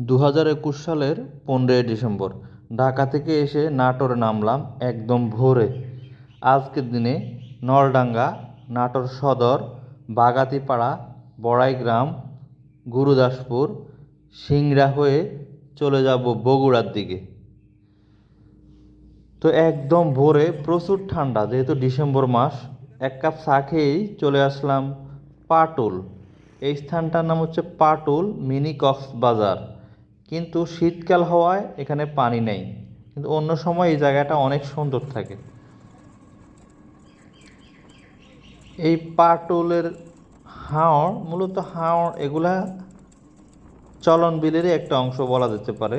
দু হাজার একুশ সালের পনেরোই ডিসেম্বর। ঢাকা থেকে এসে নাটোরে নামলাম একদম ভোরে। আজকের দিনে নলডাঙ্গা, নাটোর সদর, বাগাতিপাড়া, বড়াইগ্রাম, গুরুদাসপুর, সিংড়া হয়ে চলে যাব বগুড়ার দিকে। তো একদম ভোরে প্রচুর ঠান্ডা, যেহেতু ডিসেম্বর মাস, এক কাপ চা খেয়েই চলে আসলাম পাটুল। এই স্থানটার নাম হচ্ছে পাটুল মিনি কক্সবাজার। কিন্তু শীতকাল হওয়ায় এখানে পানি নেই। কিন্তু অন্য সময় এই জায়গাটা অনেক সুন্দর থাকে। এই পাটুলের হাওড় মূলত হাওড় এগুলা চলন বিলেরই একটা অংশ বলা যেতে পারে।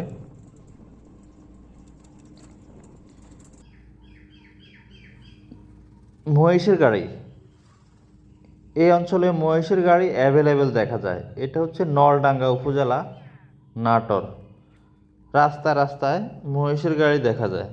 মহিষের গাড়ি। এই অঞ্চলে মহিষের গাড়ি অ্যাভেলেবেল দেখা যায়। এটা হচ্ছে নলডাঙ্গা উপজেলা। নাটোর। রাস্তায় রাস্তায় মহিষের গাড়ি দেখা যায়।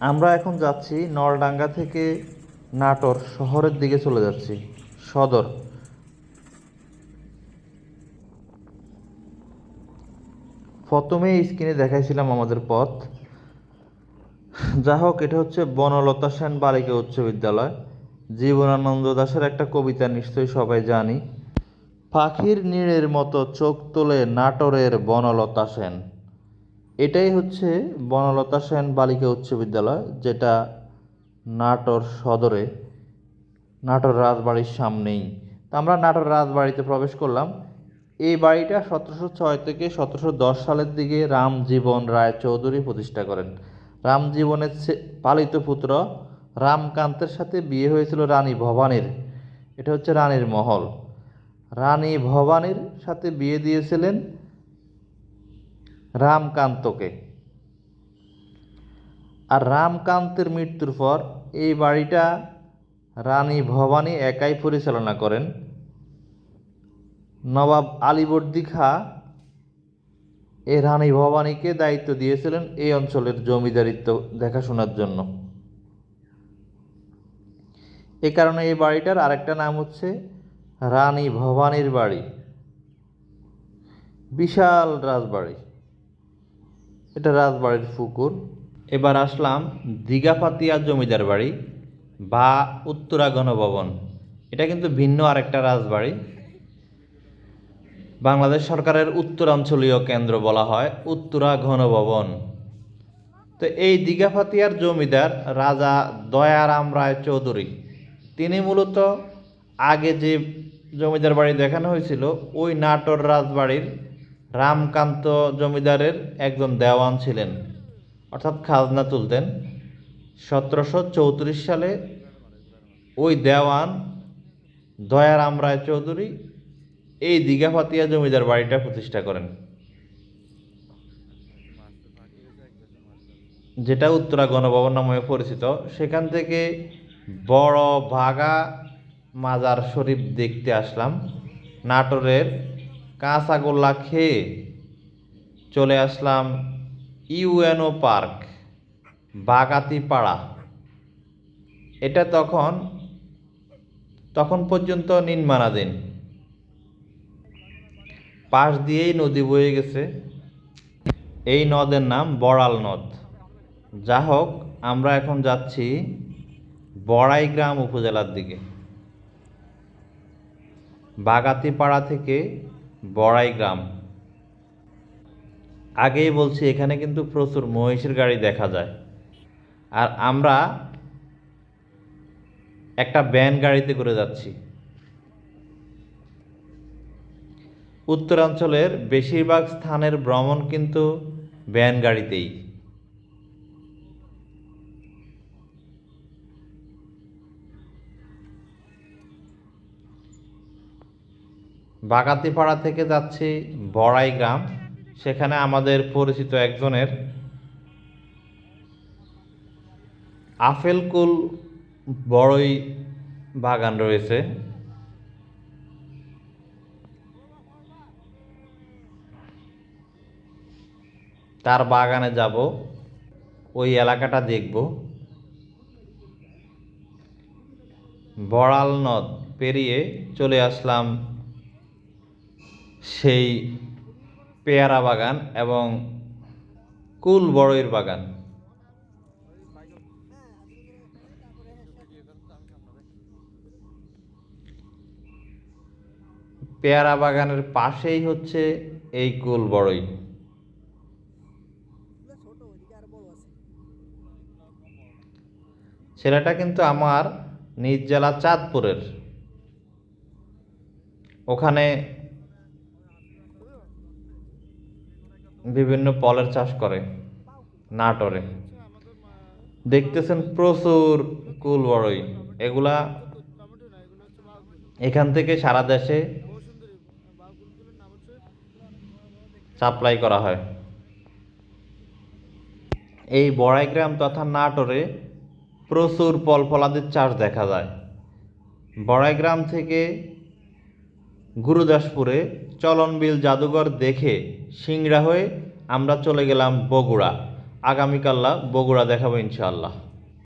আমরা এখন যাচ্ছি নলডাঙ্গা থেকে নাটোর শহরের দিকে চলে যাচ্ছি, সদর। প্রথমে স্ক্রিনে দেখাইছিলাম আমাদের পথ। যা হোক, এটা হচ্ছে বনলতা সেন বালিকা উচ্চ বিদ্যালয়। জীবনানন্দ দাশের একটা কবিতা নিশ্চয়ই সবাই জানি। পাখির নীড়ের মতো চোখ তোলে নাটোরের বনলতা সেন। এটাই হচ্ছে বনলতা সেন বালিকা উচ্চ বিদ্যালয়, যেটা নাটোর সদরে, নাটোর রাজবাড়ির সামনেই। তো আমরা নাটোর রাজবাড়িতে প্রবেশ করলাম। এই বাড়িটা সতেরোশো ছয় থেকে সতেরোশো দশ সালের দিকে রামজীবন রায় চৌধুরী প্রতিষ্ঠা করেন। রামজীবনের পালিত পুত্র রামকান্তের সাথে বিয়ে হয়েছিল রানী ভবানীর। এটা হচ্ছে রানীর মহল। রানী ভবানীর সাথে বিয়ে দিয়েছিলেন রামকান্তকে। আর রামকান্তের মৃত্যুর পর এই বাড়িটা রানী ভবানী একাই পরিচালনা করেন। নবাব আলীবর্দী খাঁ এই রানী ভবানীকে দায়িত্ব দিয়েছিলেন এই অঞ্চলের জমিদারিত্ব দেখাশোনার জন্য। এ কারণে এই বাড়িটার আরেকটা নাম হচ্ছে রানী ভবানীর বাড়ি। বিশাল রাজবাড়ি। এটা রাজবাড়ির পুকুর এবার আসলাম দিঘাপাতিয়া জমিদার বাড়ি বা উত্তরা গণভবন। এটা কিন্তু ভিন্ন আরেকটা রাজবাড়ি। বাংলাদেশ সরকারের উত্তরাঞ্চলীয় কেন্দ্র বলা হয় উত্তরা ঘনভবন। তো এই দিঘাপাতিয়ার জমিদার রাজা দয়ারাম রায় চৌধুরী, তিনি মূলত আগে যে জমিদার বাড়ি দেখানো হয়েছিল, ওই নাটোর রাজবাড়ির রামকান্ত জমিদারের একজন দেওয়ান ছিলেন, অর্থাৎ খাজনা তুলতেন। সতেরোশো চৌত্রিশ সালে ওই দেওয়ান দয়ারাম রায় চৌধুরী এই দীঘাপাতিয়া জমিদার বাড়িটা প্রতিষ্ঠা করেন। যেটা উত্তরা গণভবন নামে পরিচিত। সেখান থেকে বড় ভাগা মাজার শরীফ দেখতে আসলাম। নাটোরের কাঁচাগোল্লা খেয়ে চলে আসলাম ইউএনও পার্ক, বাগাতিপাড়া। এটা তখন তখন পর্যন্ত নির্মাণাধীন। পাশ দিয়েই নদী বয়ে গেছে। এই নদের নাম বড়াল নদ। যা হোক, আমরা এখন যাচ্ছি বড়াইগ্রাম উপজেলার দিকে। বাগাতিপাড়া থেকে বড়াইগ্রাম আগেই বলছি, এখানে কিন্তু প্রচুর মহিষের গাড়ি দেখা যায়। আর আমরা একটা ব্যান গাড়িতে করে যাচ্ছি। উত্তরাঞ্চলের বেশিরভাগ স্থানের ভ্রমণ কিন্তু ভ্যান গাড়িতেই। বাগাতিপাড়া থেকে যাচ্ছি বড়াই গ্রাম। সেখানে আমাদের পরিচিত একজনের আফেলকুল বড়ই বাগান রয়েছে। তার বাগানে যাব, ওই এলাকাটা দেখব। বড়াল নদ পেরিয়ে চলে আসলাম সেই পেয়ারা বাগান এবং কুল বড়ইর বাগান। পেয়ারা বাগানের পাশেই হচ্ছে এই কুল বড়ই। ছেলেটা কিন্তু আমার নিজ জেলা চাঁদপুরের। ওখানে বিভিন্ন ফলের চাষ করে, নাটোরে। দেখতেছেন প্রচুর কুল বড়ই। এগুলা এখান থেকে সারা দেশে সাপ্লাই করা হয়। এই বড়াইগ্রাম তথা নাটোরে প্রচুর ফল ফলাদির চাষ দেখা যায়। বড়াইগ্রাম থেকে গুরুদাসপুরে চলনবিল জাদুঘর দেখে সিংড়া হয়ে আমরা চলে গেলাম বগুড়া। আগামীকাল্লা বগুড়া দেখাবো ইনশাআল্লাহ।